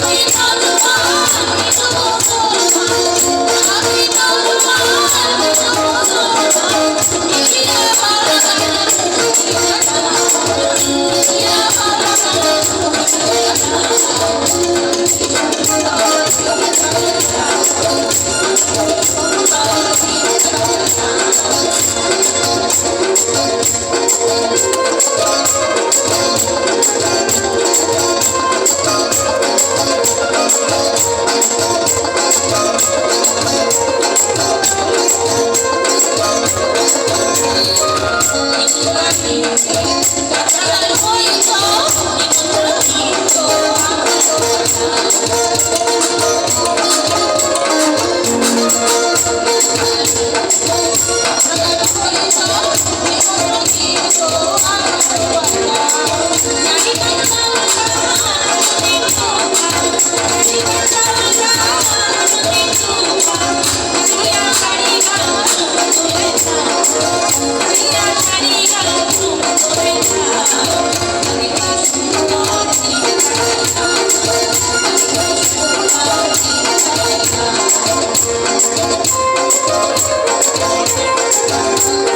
Thank you. Traga del.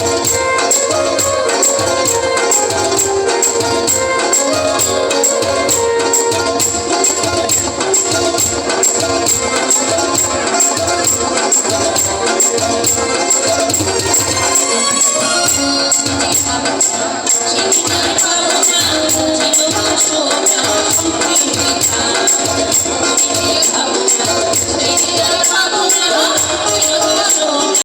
Thank you.